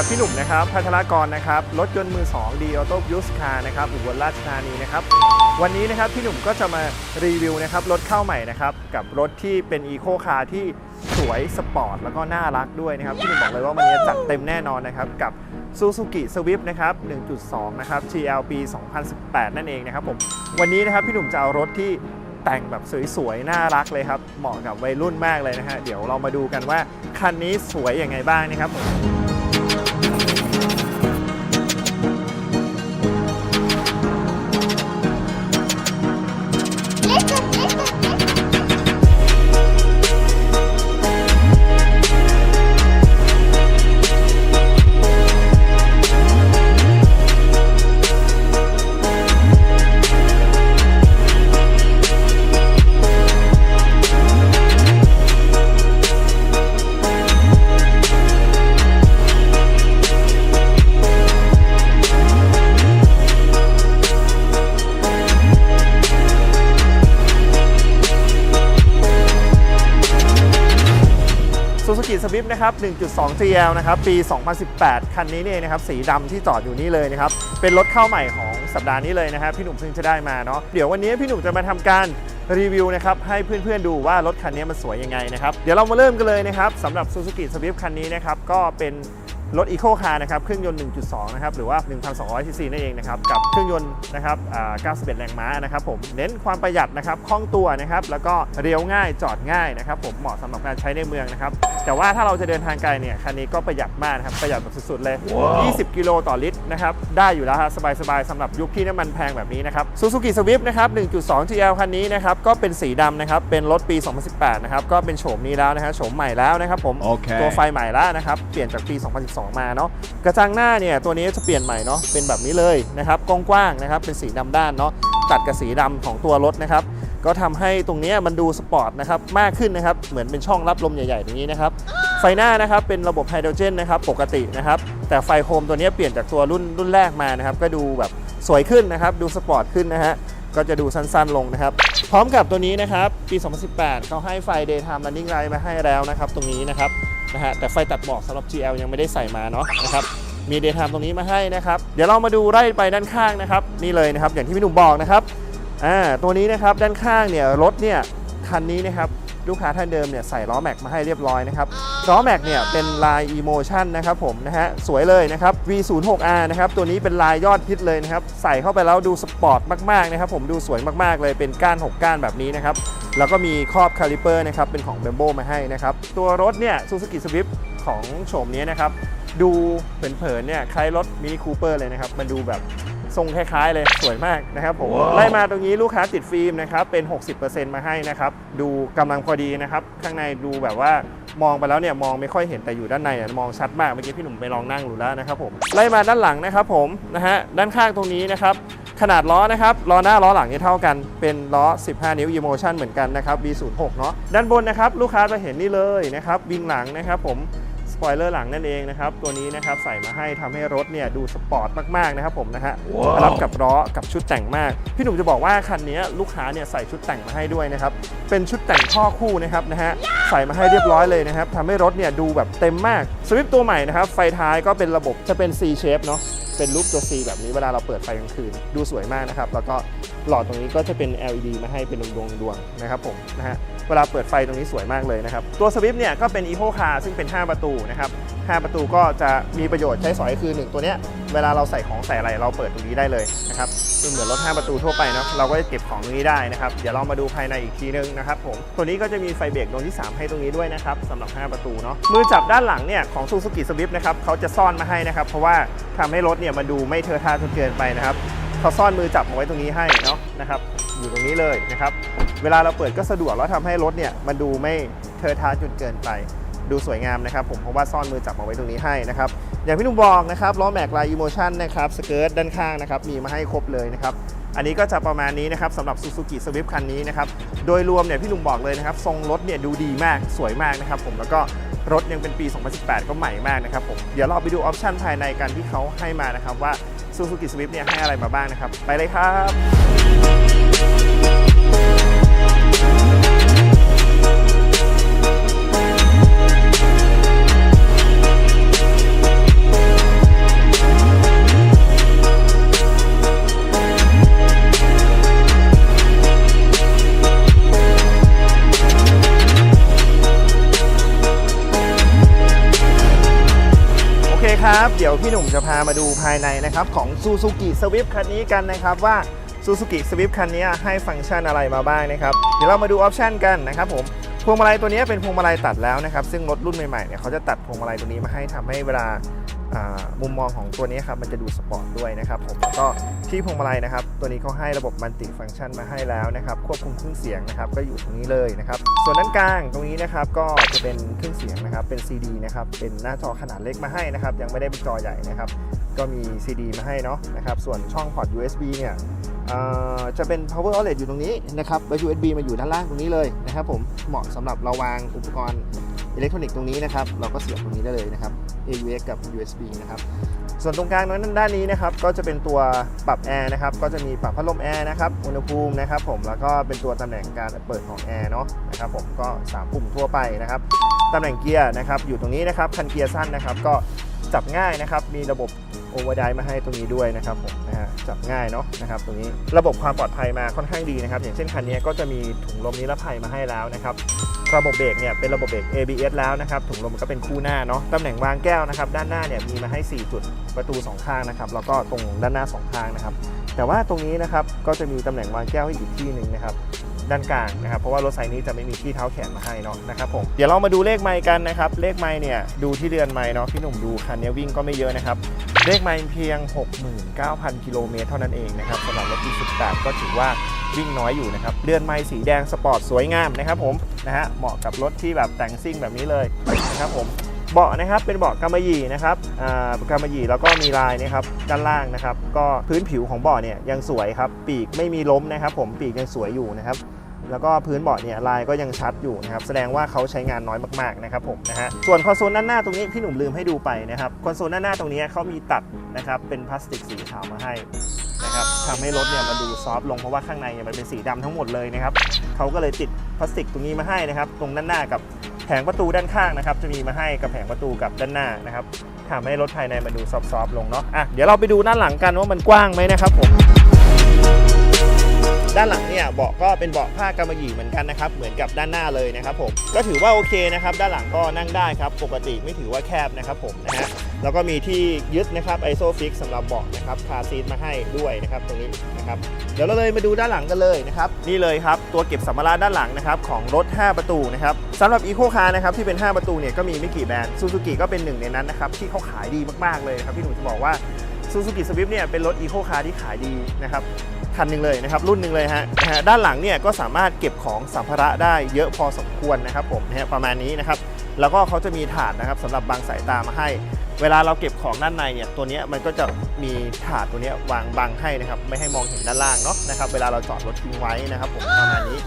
ับพบกับพี่หนุ่มนะครับพัชรกรนะครับรถยนต์มือ2ดีออโต้ยูสคาร์นะครับอุบลราชธานีนะครับวันนี้นะครับพี่หนุ่มก็จะมารีวิวนะครับรถเข้าใหม่นะครับกับรถที่เป็นอีโคคาร์ที่สวยสปอร์ตแล้วก็น่ารักด้วยนะครับพี่หนุ่มบอกเลยว่าวันนี้จัดเต็มแน่นอนนะครับกับ Suzuki Swift นะครับ 1.2 นะครับ GL ปี2018 นั่นเองนะครับผมวันนี้นะครับพี่หนุ่มจะเอารถที่แต่งแบบสวยๆ น่ารักเลยครับ เหมาะกับวัยรุ่นมากเลยนะฮะ เดี๋ยวเรามาดูกันว่า คันนี้สวยยังไงบ้างนะครับผม วิฟนะครับ 1.2 GL นะครับ ปี 2018 คันนี้เนี่ยนะครับ สีดำที่จอดอยู่นี่เลยนะครับ เป็นรถเข้าใหม่ของสัปดาห์นี้เลยนะครับพี่หนุ่มเพิ่งจะได้มาเนาะ เดี๋ยววันนี้พี่หนุ่มจะมาทำการรีวิวนะครับให้เพื่อนๆดูว่ารถคันนี้มันสวยยังไงนะครับ เดี๋ยวเรามาเริ่มกันเลยนะครับสำหรับ Suzuki Swift คันนี้นะครับก็เป็น รถ Eco Car นะครับเครื่องยนต์ 1.2 นะครับหรือว่า 1,200 ซีซีนั่นเองนะครับกับเครื่องยนต์นะครับอ่า91 แรงม้านะครับผมเน้นความประหยัดนะครับคล่องตัวนะครับแล้วก็เลี้ยวง่ายจอดง่ายนะครับผมเหมาะสำหรับการใช้ในเมืองนะครับแต่ว่าถ้าเราจะเดินทางไกลเนี่ยคันนี้ก็ประหยัดมากนะครับประหยัดแบบสุดๆเลย 20 กิโลต่อลิตรนะครับได้อยู่แล้วฮะสบายๆสำหรับยุคที่น้ำมันแพงแบบนี้นะครับ Suzuki Swift นะครับ 1.2 GL คันนี้นะครับก็เป็นสีดำนะครับเป็นรถปี 2018 นะครับก็เป็นโฉมนี้แล้วนะฮะโฉมใหม่แล้วนะครับผมโอเคตัวไฟใหม่แล้วนะครับเปลี่ยนจากปี 2012มาเนาะกระจังหน้าเนี่ยตัวนี้จะเปลี่ยนใหม่เนาะเป็นแบบนี้เลยนะครับกว้างๆนะครับเป็นสีดำด้านเนาะตัดกับสีดำของตัวรถนะครับก็ทำให้ตรงนี้มันดูสปอร์ตนะครับมากขึ้นนะครับเหมือนเป็นช่องรับลมใหญ่ๆตรงนี้นะครับไฟหน้านะครับเป็นระบบไฮโดรเจนนะครับปกตินะครับแต่ไฟโคมตัวนี้เปลี่ยนจากตัวรุ่นรุ่นแรกมานะครับก็ดูแบบสวยขึ้นนะครับดูสปอร์ตขึ้นนะฮะก็จะดูสั้นๆลงนะครับ พร้อมกับตัวนี้นะครับ ปี 2018 เขาให้ไฟ daytime running light มาให้แล้วนะครับ ตรงนี้นะครับ นะฮะแต่ไฟตัดหมอกสำหรับ GL ยังไม่ได้ใส่มาเนาะนะครับมีเดย์ไทม์ตรงนี้มาให้นะครับเดี๋ยวเรามาดูไล่ไปด้านข้างนะครับนี่เลยนะครับอย่างที่พี่หนุ่มบอกนะครับอ่าตัวนี้นะครับด้านข้างเนี่ยรถเนี่ยคันนี้นะครับ ลูกค้าท่านเดิมเนี่ยใส่ล้อแม็กมาให้เรียบร้อยนะครับล้อแม็กเนี่ยเป็นลาย Emotion นะครับผมนะฮะสวยเลยนะครับ V06R นะครับตัวนี้เป็นลายยอดฮิตเลยนะครับใส่เข้าไปแล้วดูสปอร์ตมากๆนะครับผมดูสวยมากๆเลยเป็นก้าน 6 ก้านแบบนี้นะครับแล้วก็มีครอบคาลิเปอร์นะครับเป็นของ b บ m b o มาให้นะครับตัวรถเนี่ย Suzuki Swift ของโฉมนี้นะครับดูเผินๆเนี่ยคล้ายรถมินิคูเปอร์เลยนะครับมันดูแบบ ทรงคล้ายๆเลยสวยมากนะครับผมว้าวไล่มาตรงนี้ลูกค้าติดฟิล์มนะครับเป็น 60%มาให้นะครับดูกำลังพอดีนะครับข้างในดูแบบว่ามองไปแล้วเนี่ยมองไม่ค่อยเห็นแต่อยู่ด้านในอะมองชัดมากเมื่อกี้พี่หนุ่มไปลองนั่งดูแล้วนะครับผมไล่มาด้านหลังนะครับผมนะฮะด้านข้างตรงนี้นะครับขนาดล้อนะครับล้อหน้าล้อหลังเนี่ยเท่ากันเป็นล้อ 15 นิ้ว Emotion เหมือนกันนะครับ V06 เนาะด้านบนนะครับลูกค้าจะเห็นนี่เลยนะครับวิงหลังนะครับผมส ปอยเลอร์หลังนั่นเองนะครับ ตัวนี้นะครับใส่มาให้ทำให้รถเนี่ยดูสปอร์ตมากๆนะครับผมนะฮะว้าวรับกับล้อกับชุดแต่งมาก พี่หนุ่มจะบอกว่าคันนี้ลูกค้าเนี่ยใส่ชุดแต่งมาให้ด้วยนะครับ เป็นชุดแต่งข้อคู่นะครับนะฮะ ใส่มาให้เรียบร้อยเลยนะครับทำให้รถเนี่ยดูแบบเต็มมาก สวิปตัวใหม่นะครับ ไฟท้ายก็เป็นระบบจะเป็น C shape เนาะ เป็นรูปตัว C แบบนี้เวลาเราเปิดไฟกลางคืนดูสวยมากนะครับ แล้วก็หลอดตรงนี้ก็จะเป็น LED มาให้เป็นดวงดวงนะครับผมนะฮะเวลาเปิดไฟตรงนี้สวยมากเลยนะครับ ตัวสวิฟเนี่ยก็เป็น Eco Car ซึ่งเป็น 5 ประตูนะครับ 5 ประตูก็จะมีประโยชน์ใช้สอยคือ 1 ตัวเนี้ยเวลาเราใส่ของใส่อะไรเราเปิดตรงนี้ได้เลยนะครับซึ่งเหมือนรถ 5 ประตูทั่วไปเนาะเราก็จะเก็บของตรงนี้ได้นะครับเดี๋ยวเรามาดูภายในอีกทีนึงนะครับผมตัวนี้ก็จะมีไฟเบรกดวงที่ 3 ให้ตรงนี้ด้วยนะครับสำหรับ 5 ประตูเนาะมือจับด้านหลังเนี่ยของ Suzuki Swift นะครับเขาจะซ่อนมาให้นะครับเพราะว่าทำให้รถเนี่ยมันดูไม่เทอะทะจนเกินไปนะครับเขาซ่อนมือจับมาไว้ตรงนี้ให้เนาะนะครับอยู่ตรงนี้เลยนะครับเวลาเราเปิดก็สะดวกแล้วทำให้รถเนี่ยมันดูไม่เทอะทะจนเกินไป ดูสวยงามนะครับผมเพราะว่าซ่อนมือจับมาไว้ตรงนี้ให้นะครับอย่างพี่นุ่มบอกนะครับล้อแม็กลายอีโมชันนะครับสเกิร์ตด้านข้างนะครับมีมาให้ครบเลยนะครับอันนี้ก็จะประมาณนี้นะครับสำหรับ Suzuki Swift คันนี้นะครับโดยรวมเนี่ยพี่หนุ่มบอกเลยนะครับทรงรถเนี่ยดูดีมากสวยมากนะครับผมแล้วก็รถยังเป็นปี 2018 ก็ใหม่มากนะครับผมเดี๋ยวเราไปดูออปชันภายในกันที่เขาให้มานะครับว่า Suzuki Swift เนี่ยให้อะไรมาบ้างนะครับ ไปเลยครับ พี่หนุ่มจะพามาดูภายในนะครับของ Suzuki Swift คันนี้กันนะครับว่า Suzuki Swift คันนี้ให้ฟังก์ชันอะไรมาบ้างนะครับ เดี๋ยวเรามาดูออปชันกันนะครับผมพวงมาลัยตัวนี้เป็นพวงมาลัยตัดแล้วนะครับ ซึ่งรถรุ่นใหม่ๆเนี่ยเขาจะตัดพวงมาลัยตัวนี้มาให้ทำให้เวลาอ่ามุมมองของตัวนี้ครับมันจะดูสปอร์ตด้วยนะครับผมแล้วก็ที่พวงมาลัยนะครับ ตัวนี้เขาให้ระบบมัลติฟังก์ชันมาให้แล้วนะครับ ควบคุมเครื่องเสียงนะครับ ก็อยู่ตรงนี้เลยนะครับ ส่วนด้านกลางตรงนี้นะครับก็จะเป็นเครื่องเสียงนะครับเป็น CD นะครับเป็นหน้าจอขนาดเล็กมาให้นะครับยังไม่ได้เป็นจอใหญ่นะครับก็มี CD มาให้เนาะนะครับส่วนช่องพอร์ต USB เนี่ยจะเป็น power outlet อยู่ตรงนี้นะครับแล้ว USB มาอยู่ด้านล่างตรงนี้เลยนะครับผมเหมาะสำหรับเราวางอุปกรณ์อิเล็กทรอนิกส์ตรงนี้นะครับเราก็เสียบตรงนี้ได้เลยนะครับ AUX กับ USB นะครับ ส่วนตรงกลางนั้นด้านนี้นะครับก็จะเป็นตัวปรับแอร์นะครับก็จะมีปรับพัดลมแอร์นะครับอุณหภูมินะครับผมแล้วก็เป็นตัวตำแหน่งการเปิดของแอร์เนาะนะครับผมก็สามปุ่มทั่วไปนะครับตำแหน่งเกียร์นะครับอยู่ตรงนี้นะครับคันเกียร์สั้นนะครับก็จับง่ายนะครับมีระบบโอเวอร์ไดมาให้ตรงนี้ด้วยนะครับผม ฮะจับง่ายเนาะนะครับตรงนี้ระบบความปลอดภัยมาค่อนข้างดีนะครับ อย่างเช่นคันนี้ก็จะมีถุงลมนิรภัยมาให้แล้วนะครับระบบเบรกเนี่ยเป็นระบบเบรก ABS แล้วนะครับถุงลมก็เป็นคู่หน้าเนาะตำแหน่งวางแก้วนะครับด้านหน้าเนี่ยมีมาให้ 4 จุดประตู 2 ข้างนะครับแล้วก็ตรงด้านหน้า 2 ข้างนะครับแต่ว่าตรงนี้นะครับก็จะมีตำแหน่งวางแก้วให้อีกที่หนึ่งนะครับด้านกลางนะครับเพราะว่ารถไซนี้จะไม่มีที่เท้าแขนมาให้เนาะนะครับผมเดี๋ยวเรามาดูเลขไมค์กันนะครับเลขไมค์เนี่ยดูที่เรือนไมค์เนาะพี่หนุ่มดูคันนี้วิ่งก็ไม่เยอะนะครับ เลขไมค์เพียง 69,000 กิโลเมตรเท่านั้นเองนะครับสำหรับรถปี18ก็ถือว่าวิ่งน้อยอยู่นะครับเรือนไมค์สีแดงสปอร์ตสวยงามนะครับผมนะฮะเหมาะกับรถที่แบบแต่งซิ่งแบบนี้เลยนะครับผมเบาะนะครับเป็นเบาะกำมะหยี่นะครับอ่ากำมะหยี่แล้วก็มีลายนะครับด้านล่างนะครับ ก็พื้นผิวของเบาะเนี่ยยังสวยครับปีกไม่มีล้มนะครับ ผมปีกยังสวยอยู่นะครับ แล้วก็พื้นเบาะเนี่ยลายก็ยังชัดอยู่นะครับแสดงว่าเขาใช้งานน้อยมากๆนะครับผมนะฮะส่วนคอนโซลด้านหน้าตรงนี้พี่หนุ่มลืมให้ดูไปนะครับคอนโซลด้านหน้าตรงนี้เขามีตัดนะครับเป็นพลาสติกสีขาวมาให้นะครับทำให้รถเนี่ยมาดูซอฟต์ลงเพราะว่าข้างในเนี่ยมันเป็นสีดำทั้งหมดเลยนะครับเขาก็เลยติดพลาสติกตรงนี้มาให้นะครับตรงด้านหน้ากับแผงประตูด้านข้างนะครับจะมีมาให้กับแผงประตูกับด้านหน้านะครับทำให้รถภายในมันดูซอฟต์ๆลงเนาะอะเดี๋ยวเราไปดูด้านหลังกันว่ามันกว้างไหมนะครับผม ด้านหลังเนี่ยเบาะก็เป็นเบาะผ้ากำมะหยี่เหมือนกันนะครับเหมือนกับด้านหน้าเลยนะครับผมก็ถือว่าโอเคนะครับด้านหลังก็นั่งได้ครับปกติไม่ถือว่าแคบนะครับผมนะฮะแล้วก็มีที่ยึดนะครับไอโซฟิกสำหรับเบาะนะครับคาซีทมาให้ด้วยนะครับตรงนี้นะครับเดี๋ยวเราเลยมาดูด้านหลังกันเลยนะครับนี่เลยครับตัวเก็บสัมภาระด้านหลังนะครับของรถ 5 ประตูนะครับสำหรับอีโคคาร์นะครับที่เป็น 5 ประตูเนี่ยก็มีไม่กี่แบรนด์ซูซูกิก็เป็นหนึ่งในนั้นนะครับที่เขาขายดีมากๆเลยครับพี่หนุ่มจะบอกว่า ซูซูกิสวิฟเนี่ยเป็นรถอีโคคาร์ที่ขายดีนะครับคันหนึ่งเลยนะครับรุ่นหนึ่งเลยฮะนะฮะด้านหลังเนี่ยก็สามารถเก็บของสัมภาระได้เยอะพอสมควรนะครับผมนะฮะประมาณนี้นะครับแล้วก็เขาจะมีถาดนะครับสำหรับบังสายตามาให้ เวลาเราเก็บของด้านในเนี่ยตัวนี้มันก็จะมีถาดตัวนี้วางบังให้นะครับไม่ให้มองเห็นด้านล่างเนาะนะครับเวลาเราจอดรถทิ้งไว้นะครับผมประมาณนี้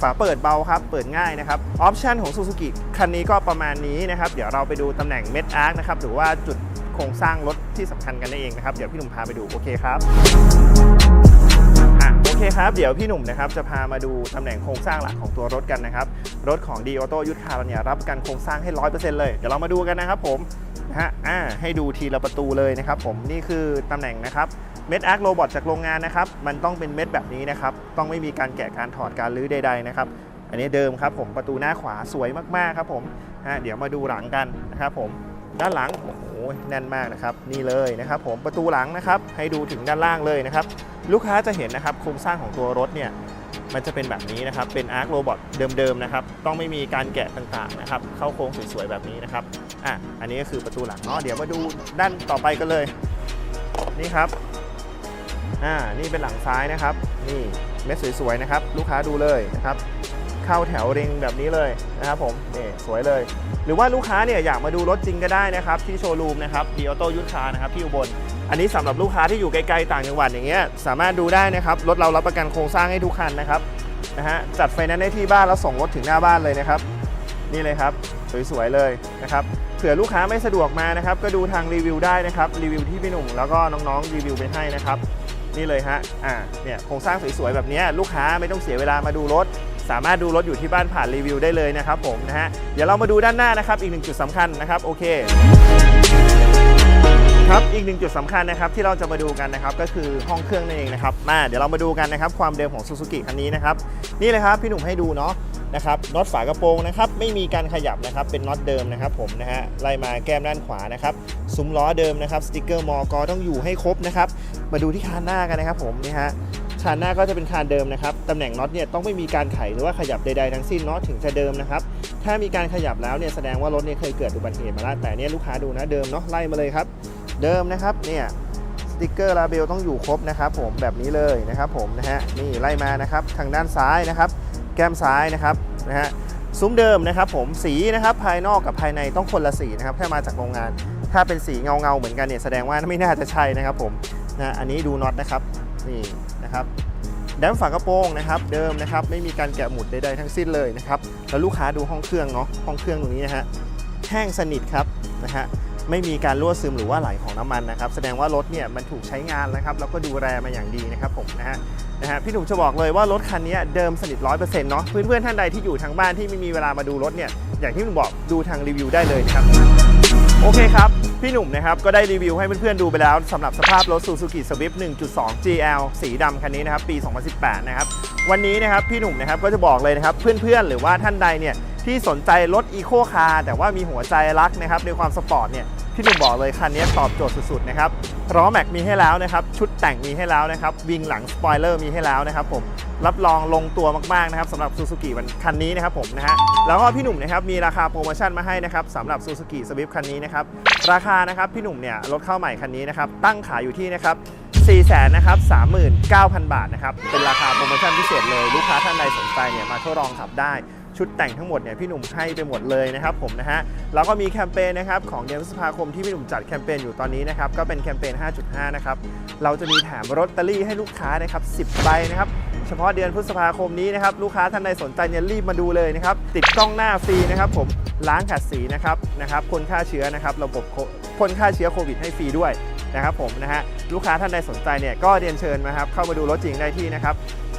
ฝาเปิดเบาครับ เปิดง่ายนะครับ ออปชันของ Suzuki คันนี้ก็ประมาณนี้นะครับ เดี๋ยวเราไปดูตำแหน่งเม็ดอาร์คนะครับ หรือว่าจุด ครงสร้างรถที่สำคัญกันนั่นเองนะครับเดี๋ยวพี่หนุ่มพาไปดูโอเคครับอะโอเคครับเดี๋ยวพี่หนุ่มนะครับจะพามาดูตำแหน่งโครงสร้างหลักของตัวรถกันนะครับรถของ d ีออโต้ยุทธคาร์เนี่ยรับประกันโครงสร้างให้ 100%เลยเดี๋ยวเรามาดูกันนะครับผมนะฮะอ่าให้ดูทีละประตูเลยนะครับผมนี่คือตำแหน่งนะครับเม็ดอาร์คโรบอทจากโรงงานนะครับมันต้องเป็นเม็ดแบบนี้นะครับต้องไม่มีการแกะการถอดการรื้อใดๆนะครับอันนี้เดิมครับผมประตูหน้าขวาสวยมากๆครับผมฮะเดี๋ยวมาดูหลังกันนะครับผม ด้านหลังโอ้โหแน่นมากนะครับนี่เลยนะครับ ผมประตูหลังนะครับ ให้ดูถึงด้านล่างเลยนะครับ ลูกค้าจะเห็นนะครับโครงสร้างของตัวรถเนี่ยมันจะเป็นแบบนี้นะครับ เป็นอาร์คโรบอทเดิมๆนะครับ ต้องไม่มีการแกะต่างๆนะครับ เข้าโค้งสวยๆแบบนี้นะครับ อะ อันนี้ก็คือประตูหลังเนาะ เดี๋ยวมาดูด้านต่อไปกันเลย นี่ครับ อ่า นี่เป็นหลังซ้ายนะครับ นี่เม็ดสวยๆนะครับ ลูกค้าดูเลยนะครับ เข้าแถวเริงแบบนี้เลยนะครับผมนี่สวยเลย หรือว่าลูกค้าเนี่ยอยากมาดูรถจริงก็ได้นะครับ ที่โชว์รูมนะครับดีออโต้ยุทธคานะครับที่อุบลอันนี้สำหรับลูกค้าที่อยู่ไกลๆต่างจังหวัดอย่างเงี้ยสามารถดูได้นะครับรถเรารับประกันโครงสร้างให้ทุกคันนะครับนะฮะจัดไฟแนนซ์ได้ที่บ้านแล้วส่งรถถึงหน้าบ้านเลยนะครับ นี่เลยครับสวยๆเลยนะครับเผื่อลูกค้าไม่สะดวกมานะครับ ก็ดูทางรีวิวได้นะครับรีวิวที่พี่หนุ่มแล้วก็น้องๆรีวิวไปให้นะครับนี่เลยฮะอ่าเนี่ยโครงสร้างสวยๆแบบนี้ลูกค้าไม่ต้องเสียเวลามาดูรถ สามารถดูรถอยู่ที่บ้านผ่านรีวิวได้เลยนะครับผมนะฮะเดี๋ยวเรามาดูด้านหน้านะครับอีกหนึ่งจุดสำคัญนะครับโอเคครับอีกหนึ่งจุดสำคัญนะครับที่เราจะมาดูกันนะครับก็คือห้องเครื่องนั่นเองนะครับมาเดี๋ยวเรามาดูกันนะครับความเดิมของ Suzuki คันนี้นะครับนี่เลยครับพี่หนุ่มให้ดูเนาะนะครับน็อตฝากระโปรงนะครับไม่มีการขยับนะครับเป็นน็อตเดิมนะครับผมนะฮะไล่มาแก้มด้านขวานะครับซุ้มล้อเดิมนะครับสติกเกอร์มอกต้องอยู่ให้ครบนะครับมาดูที่คานหน้ากันนะครับผมนี่ฮะ คานหน้าก็จะเป็นคานเดิมนะครับตำแหน่งน็อตเนี่ยต้องไม่มีการไขหรือว่าขยับใดๆทั้งสิ้นน็อตถึงจะเดิมนะครับถ้ามีการขยับแล้วเนี่ยแสดงว่ารถเนี่ยเคยเกิดอุบัติเหตุมาแล้วแต่เนี่ยลูกค้าดูนะเดิมเนาะไล่มาเลยครับ เดิมนะครับเนี่ยสติกเกอร์ลาเบลต้องอยู่ครบนะครับผมแบบนี้เลยนะครับผมนะฮะนี่ไล่มานะครับทางด้านซ้ายนะครับ แก้มซ้ายนะครับนะฮะซุ้มเดิมนะครับผมสีนะครับภายนอกกับภายในต้องคนละสีนะครับถ้ามาจากโรงงาน ถ้าเป็นสีเงาเงาเหมือนกันเนี่ยแสดงว่าไม่น่าจะใช่นะครับผมนะอันนี้ดูน็อตนะครับนี่ นะครับแดมฝากระโปรงนะครับเดิมนะครับไม่มีการแกะหมุดใดๆทั้งสิ้นเลยนะครับแล้วลูกค้าดูห้องเครื่องเนาะห้องเครื่องตรงนี้นะฮะแห้งสนิทครับนะฮะไม่มีการรั่วซึมหรือว่าไหลของน้ำมันนะครับแสดงว่ารถเนี่ยมันถูกใช้งานนะครับแล้วก็ดูแลมาอย่างดีนะครับผมนะฮะนะฮะพี่หนุ่มจะบอกเลยว่ารถคันนี้เดิมสนิทร้อยเปอร์เซ็นต์เนาะเพื่อนๆท่านใดที่อยู่ทางบ้านที่ไม่มีเวลามาดูรถเนี่ยอย่างที่พี่หนุ่มบอกดูทางรีวิวได้เลยนะครับโอเคครับ พี่หนุ่มนะครับก็ได้รีวิวให้เพื่อนๆดูไปแล้วสำหรับสภาพรถ Suzuki Swift 1.2 GL สีดำคันนี้นะครับปี 2018 นะครับ วันนี้นะครับพี่หนุ่มนะครับก็จะบอกเลยนะครับเพื่อนๆ หรือว่าท่านใดเนี่ย ที่สนใจรถ Eco Car แต่ว่ามีหัวใจรักนะครับในความสปอร์ตเนี่ยพี่หนุ่มบอกเลยคันนี้ตอบโจทย์สุดๆนะครับล้อแม็กมีให้แล้วนะครับชุดแต่งมีให้แล้วนะครับวิงหลังสปอยเลอร์มีให้แล้วนะครับผมรับรองลงตัวมากๆนะครับสำหรับ Suzuki วันคันนี้นะครับผมนะฮะแล้วก็พี่หนุ่มนะครับมีราคาโปรโมชั่นมาให้นะครับสำหรับ Suzuki Swift คันนี้นะครับราคานะครับพี่หนุ่มเนี่ยรถเข้าใหม่คันนี้นะครับตั้งขายอยู่ที่นะครับ4แสนนะครับ39,000 บาทนะครับเป็นราคาโปรโมชั่นพิเศษเลยลูกค้าท่านใดสนใจเนี่ยมาทดลองขับได้ ชุดแต่งทั้งหมดเนี่ยพี่หนุ่มให้ไปหมดเลยนะครับผมนะฮะแล้วก็มีแคมเปญนะครับของเดือนพฤษภาคมที่พี่หนุ่มจัดแคมเปญอยู่ตอนนี้นะครับก็เป็นแคมเปญ 5.5 นะครับเราจะมีแถมลอตเตอรี่ให้ลูกค้านะครับ10ใบนะครับเฉพาะเดือนพฤษภาคมนี้นะครับลูกค้าท่านใดสนใจเนี่ยรีบมาดูเลยนะครับติดกล้องหน้าฟรีนะครับผมล้างขัดสีนะครับนะครับพ่นฆ่าเชื้อนะครับระบบคพ่นฆ่าเชื้อโควิดให้ฟรีด้วยนะครับผมนะฮะลูกค้าท่านใดสนใจเนี่ยก็เรียนเชิญนะครับเข้ามาดูรถจริงได้ที่นะครับ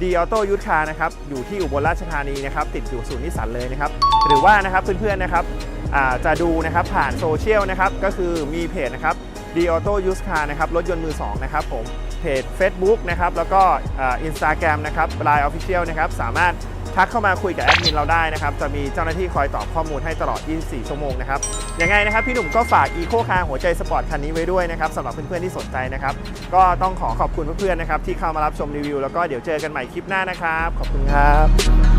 ดีออโต้ยุทธคานะครับอยู่ที่อุบลราชธานีนะครับติดอยู่ศูนย์นิสสันเลยนะครับหรือว่านะครับเพื่อนๆนะครับจะดูนะครับผ่านโซเชียลนะครับก็คือมีเพจนะครับดีออโต้ยูสคาร์นะครับรถยนต์มือ 2 นะครับผมเพจ Facebook นะครับแล้วก็อินสตาแกรมนะครับไลน์ออฟฟิเชียลนะครับสามารถ ทักเข้ามาคุยกับแอดมินเราได้นะครับ จะมีเจ้าหน้าที่คอยตอบข้อมูลให้ตลอด 24 ชั่วโมงนะครับ ยังไงนะครับพี่หนุ่มก็ฝาก Eco Car หัวใจสปอร์ตคันนี้ไว้ด้วยนะครับสำหรับเพื่อนๆที่สนใจนะครับ ก็ต้องขอขอบคุณเพื่อนๆนะครับที่เข้ามารับชมรีวิวแล้วก็เดี๋ยวเจอกันใหม่คลิปหน้านะครับ ขอบคุณครับ